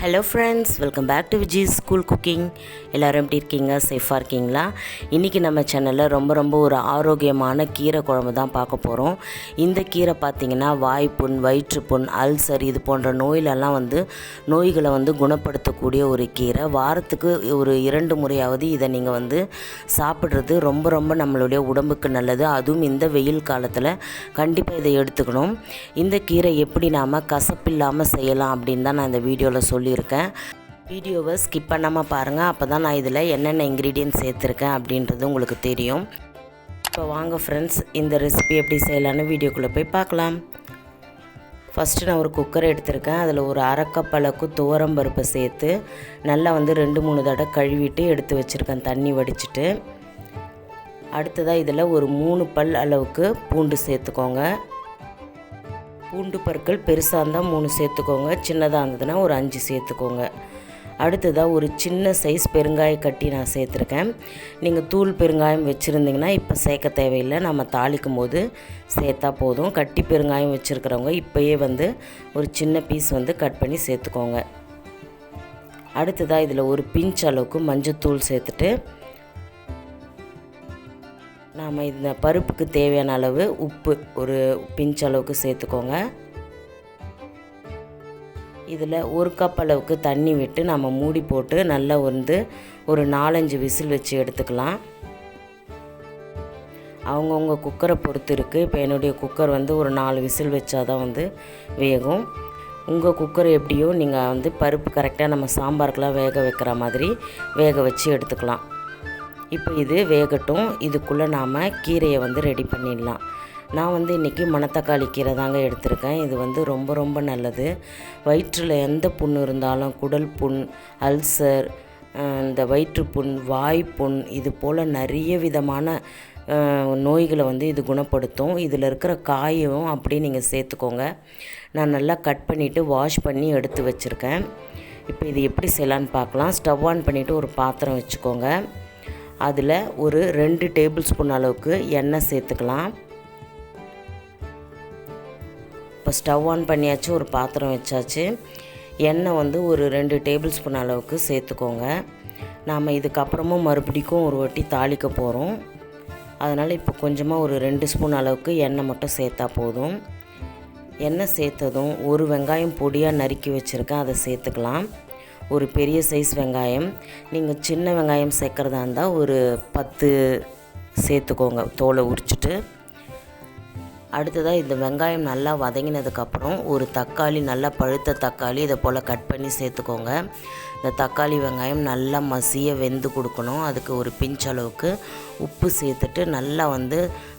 Hello friends welcome back to Viji school cooking எல்லோரும் எப்படி இருக்கீங்க? சேஃபாக இருக்கீங்களா? இன்றைக்கி நம்ம சேனலில் ரொம்ப ரொம்ப ஒரு ஆரோக்கியமான கீரை குழம்பு தான் பார்க்க போகிறோம் இந்த கீரை பார்த்திங்கன்னா வாய்ப்புண் வயிற்றுப்புண் அல்சர் இது போன்ற நோயிலெல்லாம் வந்து நோய்களை வந்து குணப்படுத்தக்கூடிய ஒரு கீரை. வாரத்துக்கு ஒரு இரண்டு முறையாவது இதை நீங்கள் வந்து சாப்பிட்றது ரொம்ப ரொம்ப நம்மளுடைய உடம்புக்கு நல்லது. அதுவும் இந்த வெயில் காலத்தில் கண்டிப்பாக இதை எடுத்துக்கணும். இந்த கீரை எப்படி நாம் கசப்பில்லாமல் செய்யலாம் அப்படின்னு தான் நான் இந்த வீடியோவில் சொல்லி சொல்லியிருக்கேன். வீடியோவை ஸ்கிப் பண்ணாமல் பாருங்கள் அப்போ தான் நான் இதில் என்னென்ன இன்க்ரீடியன்ட் சேர்த்துருக்கேன் அப்படின்றது உங்களுக்கு தெரியும். இப்போ வாங்க ஃப்ரெண்ட்ஸ் இந்த ரெசிபி எப்படி செய்யலான்னு வீடியோக்குள்ளே போய் பார்க்கலாம். ஃபஸ்ட்டு நான் ஒரு குக்கர் எடுத்திருக்கேன். அதில் ஒரு அரைக்கப் அளவுக்கு துவரம் பருப்பை சேர்த்து நல்லா வந்து ரெண்டு மூணு தடவை கழுவிட்டு எடுத்து வச்சுருக்கேன் தண்ணி வடிச்சிட்டு. அடுத்ததாக இதில் ஒரு மூணு பல் அளவுக்கு பூண்டு சேர்த்துக்கோங்க. பூண்டு பற்கள் பெருசாக இருந்தால் மூணு சேர்த்துக்கோங்க. சின்னதாக இருந்ததுன்னா ஒரு அஞ்சு சேர்த்துக்கோங்க. அடுத்ததாக ஒரு சின்ன சைஸ் பெருங்காய கட்டி நான் சேர்த்துருக்கேன். நீங்கள் தூள் பெருங்காயம் வச்சுருந்தீங்கன்னா இப்போ சேர்க்க தேவையில்லை. நம்ம தாளிக்கும் போது சேர்த்தா போதும். கட்டி பெருங்காயம் வச்சுருக்கிறவங்க இப்போயே வந்து ஒரு சின்ன பீஸ் வந்து கட் பண்ணி சேர்த்துக்கோங்க. அடுத்ததாக இதில் ஒரு பிஞ்ச் அளவுக்கு மஞ்சத்தூள் சேர்த்துட்டு நாம் இந்த பருப்புக்கு தேவையான அளவு உப்பு ஒரு பிஞ்ச் அளவுக்கு சேர்த்துக்கோங்க. இதில் ஒரு கப் அளவுக்கு தண்ணி விட்டு நம்ம மூடி போட்டு நல்லா வந்து ஒரு நாலஞ்சு விசில் வச்சு எடுத்துக்கலாம். அவங்கவுங்க குக்கரை பொறுத்து இருக்குது இப்போ என்னுடைய குக்கர் வந்து ஒரு நாலு விசில் வச்சா தான் வந்து வேகும். உங்கள் குக்கர் எப்படியோ நீங்கள் வந்து பருப்பு கரெக்டாக நம்ம சாம்பாருக்கெலாம் வேக வைக்கிற மாதிரி வேக வச்சு எடுத்துக்கலாம். இப்போ இது வேகட்டும். இதுக்குள்ளே நாம் கீரையை வந்து ரெடி பண்ணிடலாம். நான் வந்து இன்றைக்கி மணத்தக்காளி கீரை தாங்க எடுத்திருக்கேன். இது வந்து ரொம்ப ரொம்ப நல்லது. வயிற்றில் எந்த புண் இருந்தாலும் குடல் புண் அல்சர் இந்த வயிற்றுப்புண் வாய்ப்புண் இது போல் நிறைய விதமான நோய்களை வந்து இது குணப்படுத்தும். இதில் இருக்கிற காயும் அப்படியே நீங்கள் சேர்த்துக்கோங்க. நான் நல்லா கட் பண்ணிவிட்டு வாஷ் பண்ணி எடுத்து வச்சுருக்கேன். இப்போ இது எப்படி செய்யலான்னு பார்க்கலாம். ஸ்டவ் ஆன் பண்ணிவிட்டு ஒரு பாத்திரம் வச்சுக்கோங்க. அதில் ஒரு ரெண்டு டேபிள் ஸ்பூன் அளவுக்கு எண்ணெய் சேர்த்துக்கலாம். இப்போ ஸ்டவ் ஆன் பண்ணியாச்சு ஒரு பாத்திரம் வச்சாச்சு. எண்ணெய் வந்து ஒரு ரெண்டு டேபிள் ஸ்பூன் அளவுக்கு சேர்த்துக்கோங்க. நாம் இதுக்கப்புறமும் மறுபடிக்கும் ஒரு வாட்டி தாளிக்க போகிறோம் அதனால் இப்போ கொஞ்சமாக ஒரு ரெண்டு ஸ்பூன் அளவுக்கு எண்ணெய் மட்டும் சேர்த்தா போதும். எண்ணெய் சேர்த்ததும் ஒரு வெங்காயம் பொடியாக நறுக்கி வச்சுருக்கேன் அதை சேர்த்துக்கலாம். ஒரு பெரிய சைஸ் வெங்காயம். நீங்கள் சின்ன வெங்காயம் சேர்க்குறதா இருந்தால் ஒரு பத்து சேர்த்துக்கோங்க தோலை உரிச்சிட்டு. அடுத்ததாக இந்த வெங்காயம் நல்லா வதங்கினதுக்கப்புறம் ஒரு தக்காளி நல்லா பழுத்த தக்காளி இதை போல் கட் பண்ணி சேர்த்துக்கோங்க. இந்த தக்காளி வெங்காயம் நல்லா மசிய வெந்து கொடுக்கணும். அதுக்கு ஒரு பிஞ்ச் அளவுக்கு உப்பு சேர்த்துட்டு நல்லா வந்து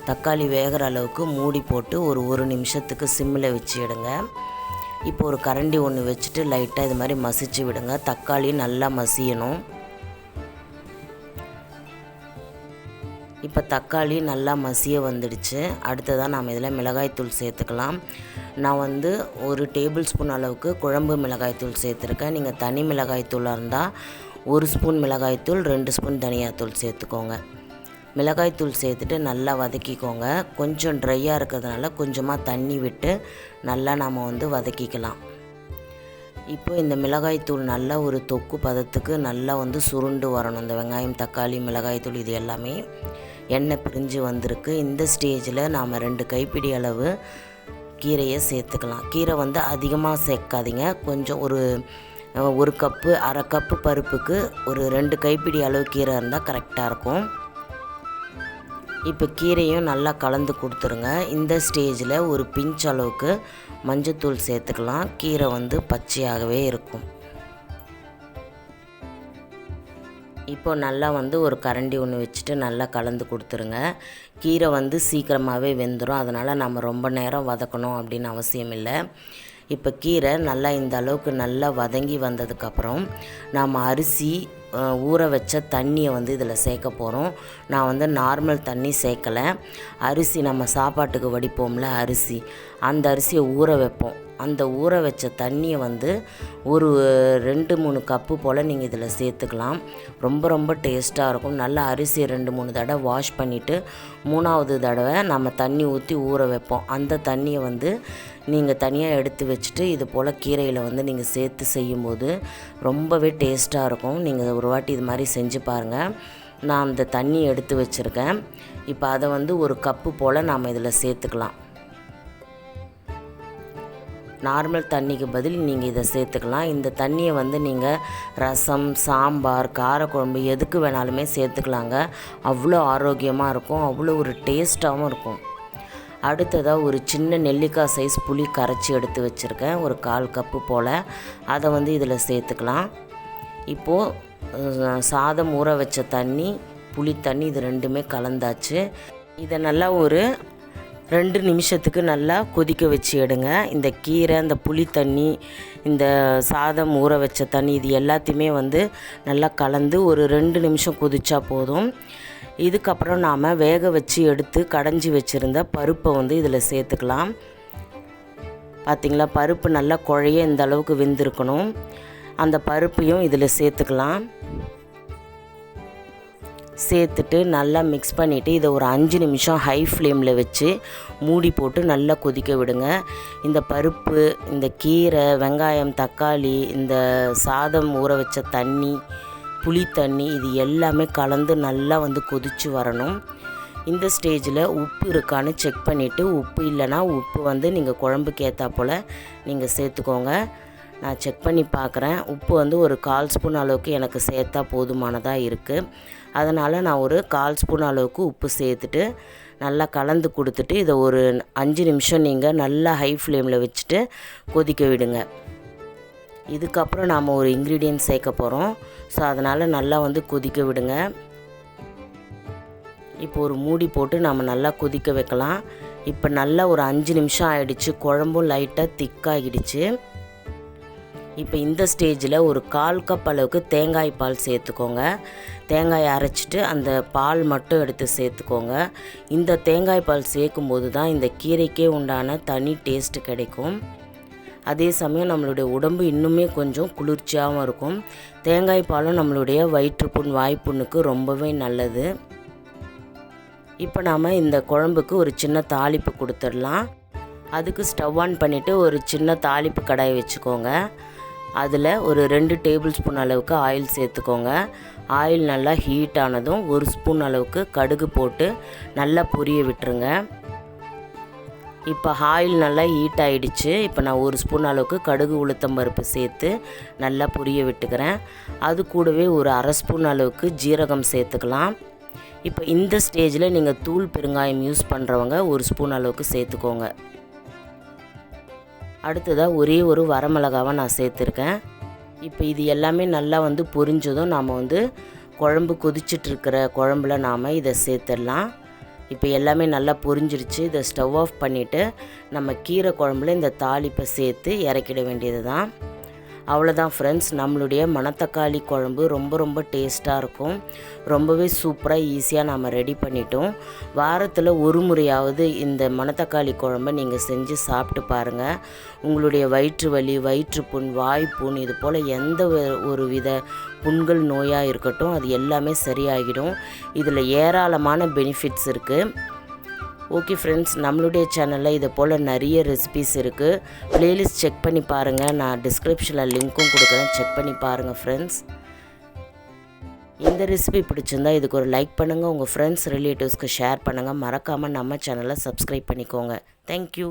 தக்காளி வேகிற அளவுக்கு மூடி போட்டு ஒரு ஒரு நிமிஷத்துக்கு சிம்மில் வச்சிடுங்க இப்போ ஒரு கரண்டி ஒன்று வச்சுட்டு லைட்டாக இது மாதிரி மசிச்சு விடுங்க. தக்காளி நல்லா மசியணும். இப்போ தக்காளி நல்லா மசிய வந்துடுச்சு. அடுத்ததாக நாம் இதில் மிளகாய்த்தூள் சேர்த்துக்கலாம். நான் வந்து ஒரு டேபிள் ஸ்பூன் அளவுக்கு குழம்பு மிளகாய்த்தூள் சேர்த்துருக்கேன். நீங்கள் தனி மிளகாய்த்தூளாக இருந்தால் ஒரு ஸ்பூன் மிளகாய்த்தூள் ரெண்டு ஸ்பூன் தனியாத்தூள் சேர்த்துக்கோங்க. மிளகாய்த்தூள் சேர்த்துட்டு நல்லா வதக்கிக்கோங்க. கொஞ்சம் ட்ரையாக இருக்கிறதுனால கொஞ்சமாக தண்ணி விட்டு நல்லா நாம் வந்து வதக்கிக்கலாம். இப்போ இந்த மிளகாய்த்தூள் நல்லா ஒரு தொக்கு பதத்துக்கு நல்லா வந்து சுருண்டு வரணும். இந்த வெங்காயம் தக்காளி மிளகாய்த்தூள் இது எல்லாமே எண்ணெய் பிரிஞ்சு வந்திருக்கு. இந்த ஸ்டேஜில் நாம் ரெண்டு கைப்பிடி அளவு கீரையை சேர்த்துக்கலாம். கீரை வந்து அதிகமாக சேர்க்காதீங்க. கொஞ்சம் ஒரு ஒரு கப்பு அரை கப்பு பருப்புக்கு ஒரு ரெண்டு கைப்பிடி அளவு கீரை இருந்தால் கரெக்டாக இருக்கும். இப்போ கீரையும் நல்லா கலந்து கொடுத்துருங்க. இந்த ஸ்டேஜில் ஒரு பிஞ்ச் அளவுக்கு மஞ்சத்தூள் சேர்த்துக்கலாம். கீரை வந்து பச்சையாகவே இருக்கும். இப்போ நல்லா வந்து ஒரு கரண்டி ஒன்று வச்சுட்டு நல்லா கலந்து கொடுத்துருங்க. கீரை வந்து சீக்கிரமாகவே வெந்துடும் அதனால் நம்ம ரொம்ப நேரம் வதக்கணும் அப்படின்னு அவசியம் இல்லை. இப்போ கீரை நல்லா இந்த அளவுக்கு நல்லா வதங்கி வந்ததுக்கப்புறம் நாம் அரிசி ஊற வச்ச தண்ணியை வந்து இதில் சேர்க்க போகிறோம் நான் வந்து நார்மல் தண்ணி சேர்க்கலை அரிசி நம்ம சாப்பாட்டுக்கு வடிப்போம்ல அரிசி. அந்த அரிசியை ஊற வைப்போம். அந்த ஊற வச்ச தண்ணியை வந்து ஒரு ரெண்டு மூணு கப்பு போல் நீங்கள் இதில் சேர்த்துக்கலாம் ரொம்ப ரொம்ப டேஸ்ட்டாக இருக்கும். நல்லா அரிசி ரெண்டு மூணு தடவை வாஷ் பண்ணிவிட்டு மூணாவது தடவை நம்ம தண்ணி ஊற்றி ஊற வைப்போம். அந்த தண்ணியை வந்து நீங்கள் தனியாக எடுத்து வச்சுட்டு இது போல் கீரையில் வந்து நீங்கள் சேர்த்து செய்யும்போது ரொம்பவே டேஸ்ட்டாக இருக்கும். நீங்கள் ஒரு வாட்டி இது மாதிரி செஞ்சு பாருங்கள் நான் அந்த தண்ணி எடுத்து வச்சுருக்கேன். இப்போ அதை வந்து ஒரு கப்பு போல் நாம் இதில் சேர்த்துக்கலாம். நார்மல் தண்ணிக்கு பதில் நீங்கள் இதை சேர்த்துக்கலாம். இந்த தண்ணியை வந்து நீங்கள் ரசம் சாம்பார் காரக்குழம்பு எதுக்கு வேணாலுமே சேர்த்துக்கலாங்க. அவ்வளோ ஆரோக்கியமாக இருக்கும். அவ்வளோ ஒரு டேஸ்ட்டாகவும் இருக்கும். அடுத்ததாக ஒரு சின்ன நெல்லிக்காய் சைஸ் புளி கரைச்சி எடுத்து வச்சுருக்கேன். ஒரு கால் கப்பு போல். அதை வந்து இதில் சேர்த்துக்கலாம். இப்போது சாதம் ஊற வச்ச தண்ணி புளி தண்ணி இது ரெண்டுமே கலந்தாச்சு. இதை நல்லா ஒரு ரெண்டு நிமிஷத்துக்கு நல்லா கொதிக்க வச்சு எடுங்க. இந்த கீரை இந்த புளி தண்ணி இந்த சாதம் ஊற வச்ச தண்ணி இது எல்லாத்தையுமே வந்து நல்லா கலந்து ஒரு ரெண்டு நிமிஷம் கொதிச்சா போதும். இதுக்கப்புறம் நாம் வேக வச்சு எடுத்து கடைஞ்சி வச்சுருந்த பருப்பை வந்து இதில் சேர்த்துக்கலாம். பார்த்திங்களா பருப்பு நல்லா குழைய இந்த அளவுக்கு வெந்திருக்கணும். அந்த பருப்பையும் இதில் சேர்த்துக்கலாம். சேர்த்துட்டு நல்லா மிக்ஸ் பண்ணிவிட்டு இதை ஒரு அஞ்சு நிமிஷம் ஹை ஃப்ளேமில் வச்சு மூடி போட்டு நல்லா கொதிக்க விடுங்க. இந்த பருப்பு இந்த கீரை வெங்காயம் தக்காளி இந்த சாதம் ஊற வச்ச தண்ணி புளி தண்ணி இது எல்லாமே கலந்து நல்லா வந்து கொதித்து வரணும். இந்த ஸ்டேஜில் உப்பு இருக்கான்னு செக் பண்ணிவிட்டு உப்பு இல்லைன்னா உப்பு வந்து நீங்கள் குழம்புக்கு ஏற்றா போல் நீங்கள் சேர்த்துக்கோங்க. நான் செக் பண்ணி பார்க்குறேன் உப்பு வந்து ஒரு கால் ஸ்பூன் அளவுக்கு எனக்கு சேர்த்தா போதுமானதாக இருக்குது அதனால் நான் ஒரு கால் ஸ்பூன் அளவுக்கு உப்பு சேர்த்துட்டு நல்லா கலந்து கொடுத்துட்டு இதை ஒரு அஞ்சு நிமிஷம் நீங்கள் நல்லா ஹை ஃப்ளேமில் வச்சுட்டு கொதிக்க விடுங்க. இதுக்கப்புறம் நாம் ஒரு இன்க்ரீடியன்ட் சேர்க்க போகிறோம் ஸோ அதனால் நல்லா வந்து கொதிக்க விடுங்க. இப்போ ஒரு மூடி போட்டு நம்ம நல்லா கொதிக்க வைக்கலாம். இப்போ நல்லா ஒரு அஞ்சு நிமிஷம் ஆகிடுச்சு குழம்பும் லைட்டாக திக்காகிடுச்சு இப்போ இந்த ஸ்டேஜில் ஒரு கால் கப் அளவுக்கு தேங்காய் பால் சேர்த்துக்கோங்க. தேங்காய் அரைச்சிட்டு அந்த பால் மட்டும் எடுத்து சேர்த்துக்கோங்க. இந்த தேங்காய் பால் சேர்க்கும்போது தான் இந்த கீரைக்கே உண்டான தனி டேஸ்ட்டு கிடைக்கும். அதே சமயம் நம்மளுடைய உடம்பு இன்னுமே கொஞ்சம் குளிர்ச்சியாகவும் இருக்கும். தேங்காய் பாலும் நம்மளுடைய வயிற்றுப்புண் வாய்ப்புண்ணுக்கு ரொம்பவே நல்லது. இப்போ நாம் இந்த குழம்புக்கு ஒரு சின்ன தாளிப்பு கொடுத்துடலாம். அதுக்கு ஸ்டவ் ஆன் பண்ணிவிட்டு ஒரு சின்ன தாளிப்பு கடாய் வச்சுக்கோங்க. அதில் ஒரு ரெண்டு டேபிள் ஸ்பூன் அளவுக்கு ஆயில் சேர்த்துக்கோங்க. ஆயில் நல்லா ஹீட் ஆனதும் ஒரு ஸ்பூன் அளவுக்கு கடுகு போட்டு நல்லா பொரிய விட்டுருங்க. இப்போ ஆயில் நல்லா ஹீட் ஆகிடுச்சு இப்போ நான் ஒரு ஸ்பூன் அளவுக்கு கடுகு உளுத்தம் பருப்பு சேர்த்து நல்லா புரிய விட்டுக்கிறேன். அது கூடவே ஒரு அரை ஸ்பூன் அளவுக்கு ஜீரகம் சேர்த்துக்கலாம். இப்போ இந்த ஸ்டேஜில் நீங்கள் தூள் பெருங்காயம் யூஸ் பண்ணுறவங்க ஒரு ஸ்பூன் அளவுக்கு சேர்த்துக்கோங்க. அடுத்ததாக ஒரே ஒரு வரமிளகாவை நான் சேர்த்துருக்கேன். இப்போ இது எல்லாமே நல்லா வந்து பொரிஞ்சதும் நாம் வந்து குழம்பு கொதிச்சிட்ருக்கிற குழம்புல நாம் இதை சேர்த்துடலாம். இப்போ எல்லாமே நல்லா பொரிஞ்சிருச்சு. இதை ஸ்டவ் ஆஃப் பண்ணிவிட்டு நம்ம கீரை குழம்புல இந்த தாளிப்பை சேர்த்து இறக்கிட வேண்டியது தான் அவ்வளோதான் ஃப்ரெண்ட்ஸ் நம்மளுடைய மணத்தக்காளி குழம்பு ரொம்ப ரொம்ப டேஸ்ட்டாக இருக்கும். ரொம்பவே சூப்பராக ஈஸியாக நாம் ரெடி பண்ணிட்டோம். வாரத்தில் ஒரு முறையாவது இந்த மணத்தக்காளி குழம்பை நீங்கள் செஞ்சு சாப்பிட்டு பாருங்கள் உங்களுடைய வயிற்று வலி வயிற்றுப்புண் வாய்ப்புண் இது போல் எந்த ஒரு வித புண்கள் நோயாக இருக்கட்டும் அது எல்லாமே சரியாகிடும். இதில் ஏராளமான பெனிஃபிட்ஸ் இருக்குது ஓகே ஃப்ரெண்ட்ஸ் நம்மளுடைய சேனலில் இது போல் நிறைய ரெசிபிஸ் இருக்குது ப்ளேலிஸ்ட் செக் பண்ணி பாருங்கள் நான் டிஸ்கிரிப்ஷனில் லிங்க்கும் கொடுக்குறேன். செக் பண்ணி பாருங்கள் ஃப்ரெண்ட்ஸ் இந்த ரெசிபி பிடிச்சிருந்தா இதுக்கு ஒரு லைக் பண்ணுங்கள் உங்கள் ஃப்ரெண்ட்ஸ் ரிலேட்டிவ்ஸ்க்கு ஷேர் பண்ணுங்கள் மறக்காமல் நம்ம சேனலை சப்ஸ்கிரைப் பண்ணிக்கோங்க. தேங்க்யூ